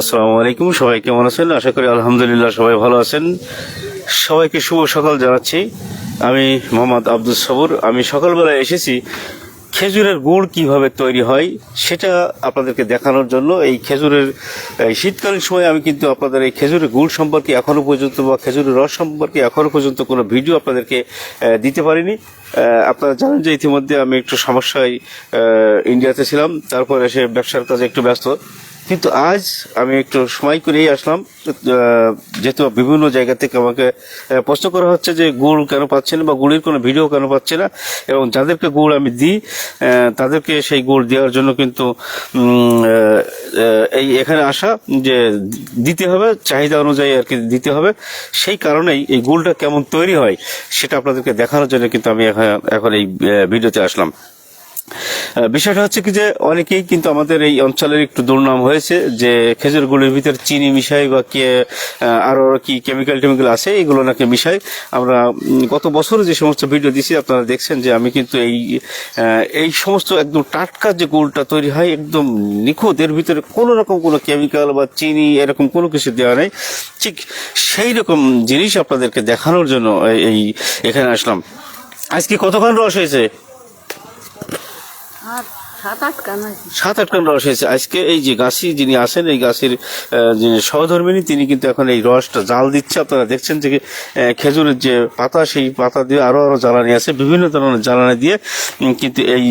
আসসালামু আলাইকুম, সবাই কেমন আছেন? আশা করি আলহামদুলিল্লাহ সবাই ভালো আছেন। সবাইকে শুভ সকাল জানাচ্ছি। আমি মোহাম্মদ আব্দুল সবুর। আমি সকালবেলায় এসেছি খেজুরের গুড় কীভাবে তৈরি হয়, সেটা আপনাদেরকে দেখানোর জন্য এই খেজুরের শীতকালীন সময় আমি কিন্তু আপনাদের এই খেজুরের গুড় সম্পর্কে এখনও পর্যন্ত বা খেজুরের রস সম্পর্কে এখনও পর্যন্ত কোনো ভিডিও আপনাদেরকে দিতে পারিনি। আপনারা জানেন যে ইতিমধ্যে আমি একটু সমস্যায় ইন্ডিয়াতে ছিলাম, তারপর এসে ব্যবসার কাজে একটু ব্যস্ত। কিন্তু আজ আমি একটু সময় করেই আসলাম। যেহেতু বিভিন্ন জায়গা থেকে আমাকে প্রশ্ন করা হচ্ছে যে গুড় কেন পাচ্ছে না বা গুড়ের কোনো ভিডিও কেন পাচ্ছে না, এবং যাদেরকে গুড় আমি দিই তাদেরকে সেই গুড় দেওয়ার জন্য কিন্তু এই এখানে আসা যে দিতে হবে, চাহিদা অনুযায়ী আর কি দিতে হবে, সেই কারণেই এই গুড়টা কেমন তৈরি হয় সেটা আপনাদেরকে দেখানোর জন্য কিন্তু আমি এখন- এই ভিডিওতে আসলাম। বিষয়টা হচ্ছে কি যে অনেকেই কিন্তু আমাদের এই অঞ্চলের একটু দুর্নাম হয়েছে যে খেজুর গুড়ের ভিতরে চিনি মিশাই বা কে আরও কি কেমিক্যাল টেমিক্যাল আছে, এগুলো নাকি মিশাই আমরা গত বছর যে সমস্ত ভিডিও দিছি, আপনারা দেখছেন যে আমি কিন্তু এই এই সমস্ত একদম টাটকা যে গুড়টা তৈরি হয়, একদম নিখুঁত, এর ভিতরে কোনো রকম কোনো কেমিক্যাল বা চিনি এরকম কোনো কিছু দেওয়া নেই। ঠিক সেই রকম জিনিস আপনাদেরকে দেখানোর জন্য এই- এখানে আসলাম। আজকে কতক্ষণ রস হয়েছে? সাত আট কান আছে সাত আট কান রস হয়েছে। আজকে এই যে গাছি যিনি আছেন এই গাছের যিনি সহধর্মিনী তিনি কিন্তু এখন এই রসটা জাল দিচ্ছে। আপনারা দেখছেন যে খেজুরের যে পাতা সেই পাতা দিয়ে আরও আরও জ্বালানি আছে। বিভিন্ন ধরনের জ্বালানি দিয়ে কিন্তু এই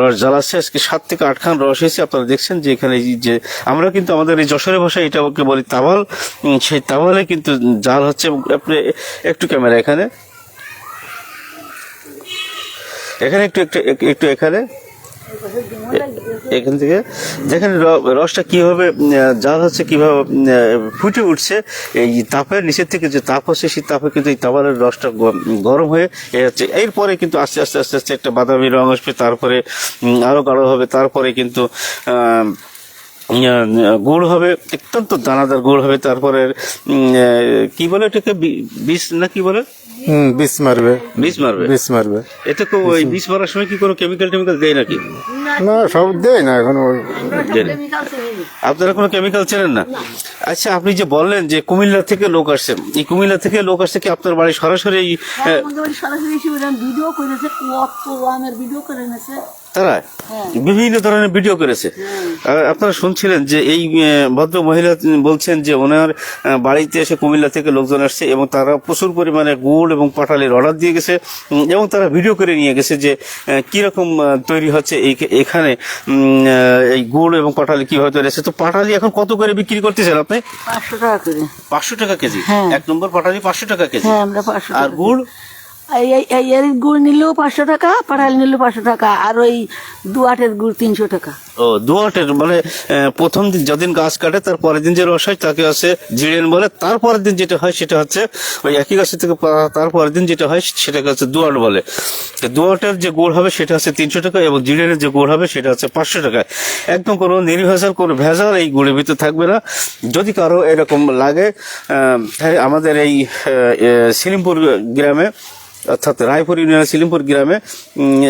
রস জ্বালাচ্ছে। আজকে সাত থেকে আট খান রস হয়েছে। আপনারা দেখছেন যে এখানে যে আমরা কিন্তু আমাদের এই যশোরের ভাষায় এটাকে বলি উম, সেই তাওয়ালে কিন্তু জাল হচ্ছে। আপনি একটু ক্যামেরা এখানে। এখানে একটু একটু একটু এখানে। এখান থেকে। যেখানে রসটা কীভাবে জাল হচ্ছে, কীভাবে ফুটে উঠছে, এই তাপের নিচের থেকে যে তাপ হচ্ছে, সেই তাপে কিন্তু এই তাওয়ালের রসটা গরম হয়ে এ হচ্ছে। এরপরে কিন্তু আস্তে আস্তে আস্তে আস্তে একটা বাদামি রং আসবে, তারপরে আরও আরও গাঢ় হবে, তারপরে কিন্তু গুড় হবে, অত্যন্ত দানাদার গুড় হবে, তারপরে কি বলে এটাকে? বিষ না কি বলে? হুম বিষ মারবে। বিষ মারবে? বিষ মারবে। এতে তো ওই বিষ মারার সময় কি কোনো কেমিক্যাল টেমিক্যাল দেয় নাকি? না সব দেয় না এখন আপনারা কোনো কেমিক্যাল চেনেন না? আচ্ছা আপনি যে বললেন যে কুমিল্লা থেকে লোক আসছে এই কুমিল্লা থেকে লোক আসছে কি আপনার বাড়ি সরাসরি বাড়ি সরাসরি ভিডিও করেছে কত আমের ভিডিও করে তারা বিভিন্ন ধরনের ভিডিও করেছে। আপনারা শুনছিলেন যে এই ভদ্র মহিলা বলছেন যে ওনার বাড়িতে এসে কুমিল্লা থেকে লোকজন আসছে এবং তারা প্রচুর পরিমাণে গুড় এবং পাটালির অর্ডার দিয়ে গেছে এবং তারা ভিডিও করে নিয়ে গেছে যে কীরকম তৈরি হচ্ছে এই- এখানে এই গুড় এবং পাটালি কীভাবে তৈরি হচ্ছে। তো পাটালি এখন কত করে বিক্রি করতেছেন আপনি? পাঁচশো টাকা করে। পাঁচশো টাকা কেজি? হ্যাঁ। এক নম্বর পাটালি পাঁচশো টাকা কেজি। হ্যাঁ আর গুড়? এর গুড় নিলেও পাঁচশো টাকা পাঠাল নিলেও পাঁচশো টাকা, আর ওই দু আটের গুড় তিনশো টাকা। ও, দুয়াটের মানে প্রথম দিন যেদিন গাছ কাটে, তার পরের দিন যে রস হয়, তাকে হচ্ছে জিরেন বলে। তারপরের দিন যেটা হয়, সেটা হচ্ছে ওই একই গাছ থেকে তারপরের দিন যেটা হয়, সেটাকে হচ্ছে দুয়াট বলে। দুয়াটের যে গুড় হবে, সেটা হচ্ছে তিনশো টাকা, এবং জিরেনের যে গুড় হবে, সেটা হচ্ছে পাঁচশো টাকা। একদম কোনো নির্ভেজাল, কোনো ভেজাল এই গুড়ের ভিতরে থাকবে না। যদি কারও এরকম লাগে আমাদের এই সিলিমপুর গ্রামে অর্থাৎ রায়পুর ইউনিয়নের সিলিমপুর গ্রামে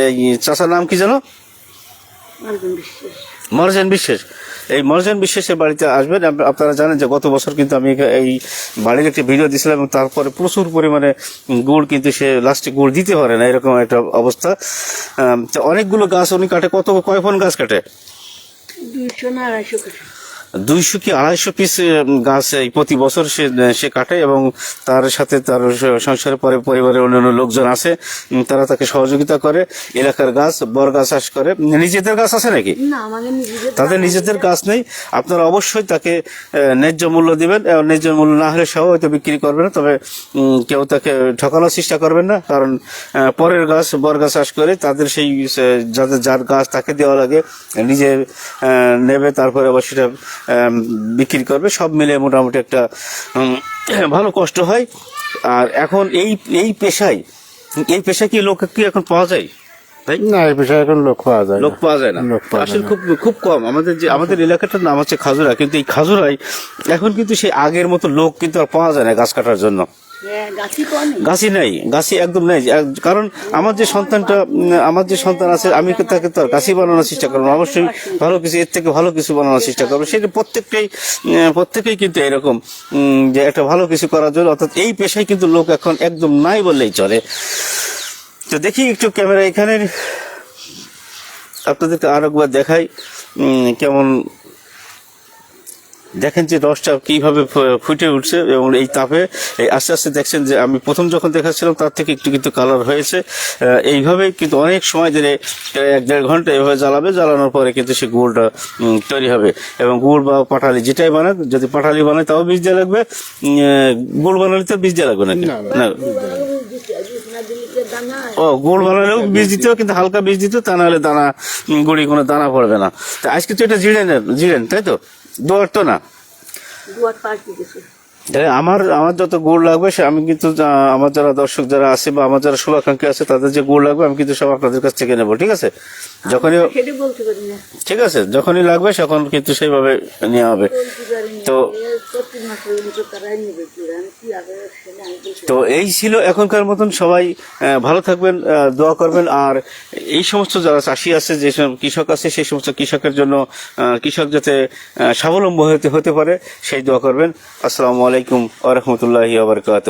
এই চাষার নাম কি জানো একদম বিশ্বাস। এই মরজান বিশ্বাসের বাড়িতে আসবেন। আপনারা জানেন যে গত বছর কিন্তু আমি এই বাড়ির একটি ভিডিও দিয়েছিলাম এবং তারপরে প্রচুর পরিমাণে গুড় কিন্তু সে লাস্টে গুড় দিতে পারে না এরকম একটা অবস্থা। তো অনেকগুলো গাছ উনি কাটে। কত কয় ফোন গাছ কাটে? দুইশো না আড়াইশো দুইশো কি আড়াইশো পিস গাছ এই প্রতি বছর সে সে কাটে এবং তার সাথে তার সংসারের পরে পরিবারের অন্যান্য লোকজন আছে তারা তাকে সহযোগিতা করে এলাকার গাছ বর গাছ চাষ করে। নিজেদের গাছ আছে নাকি? তাদের নিজেদের গাছ নেই। আপনারা অবশ্যই তাকে ন্যায্য মূল্য দিবেন এবং ন্যায্য মূল্য না হলে সেও হয়তো বিক্রি করবে না তবে কেউ তাকে ঠকানোর চেষ্টা করবেন না কারণ পরের গাছ বর গাছ চাষ করে তাদের সেই যাদের যার গাছ তাকে দেওয়া লাগে নিজে নেবে তারপরে আবার সেটা বিক্রি করবে। সব মিলে মোটামুটি একটা ভালো কষ্ট হয়। আর এখন এই এই পেশায়, এই পেশা কি লোক, কি এখন পাওয়া যায়? তাই? না এই বিষয়ে এখন লোক পাওয়া যায় লোক পাওয়া যায় না। লোক পাওয়া যায় আসলে খুব খুব কম। আমাদের যে আমাদের এলাকাটার নাম হচ্ছে খাজুরা কিন্তু এই খাজুরায় এখন কিন্তু সেই আগের মতো লোক কিন্তু আর পাওয়া যায় না গাছ কাটার জন্য। হ্যাঁ, গাছি গাছি নাই। গাছি একদম নাই। কারণ আমার যে সন্তানটা আমার যে সন্তান আছে আমি তাকে তো আর গাছি বানানোর চেষ্টা করব না। অবশ্যই ভালো কিছু এর থেকে ভালো কিছু বানানোর চেষ্টা করব। সেটা প্রত্যেকটাই প্রত্যেকেই কিন্তু এরকম যে একটা ভালো কিছু করার জন্য অর্থাৎ এই পেশায় কিন্তু লোক এখন একদম নাই বললেই চলে। তো দেখি একটু ক্যামেরা এখানে। আপনাদেরকে আর একবার দেখাই কেমন দেখেন যে রসটা কীভাবে ফুটে উঠছে এবং এই তাপে এই আস্তে আস্তে দেখছেন যে আমি প্রথম যখন দেখাচ্ছিলাম তার থেকে একটু কিন্তু কালার হয়েছে। এইভাবে কিন্তু অনেক সময় ধরে এক দেড় ঘণ্টা এভাবে জ্বালাবে জ্বালানোর পরে কিন্তু সে গুড়টা তৈরি হবে। এবং গুড় বা পাটালি যেটাই বানায় যদি পাটালি বানায় তাও বীজ দেওয়া লাগবে গুড় বানালে তো বীজ দেওয়া লাগবে নাকি? না ও, গুড় বানালেও বীজ দিতেও, কিন্তু হালকা বীজ দিত তা নাহলে দানা গুড়ি কোনো দানা পড়বে না। তা আজকে তো এটা জিরেন জিরেন, তাই তো? দোয়ার তো না? আমার আমার যত গুড় লাগবে সে আমি কিন্তু আমার যারা দর্শক যারা আছে বা আমার যারা শুভাকাঙ্ক্ষী আছে তাদের যে গুড় লাগবে আমি কিন্তু সব আপনাদের কাছ থেকে নেব ঠিক আছে? যখনই ঠিক আছে যখনই লাগবে তখন কিন্তু সেইভাবে নেওয়া হবে। তো তো এই ছিল এখনকার মতন সবাই ভালো থাকবেন দোয়া করবেন আর এই সমস্ত যারা চাষি আছে যে কৃষক আছে সেই সমস্ত কৃষকের জন্য কৃষক যাতে স্বাবলম্বী হতে হতে পারে সেই দোয়া করবেন। আসসালামু আলাইকুম আ রহমতুল্লাহি আবরকাত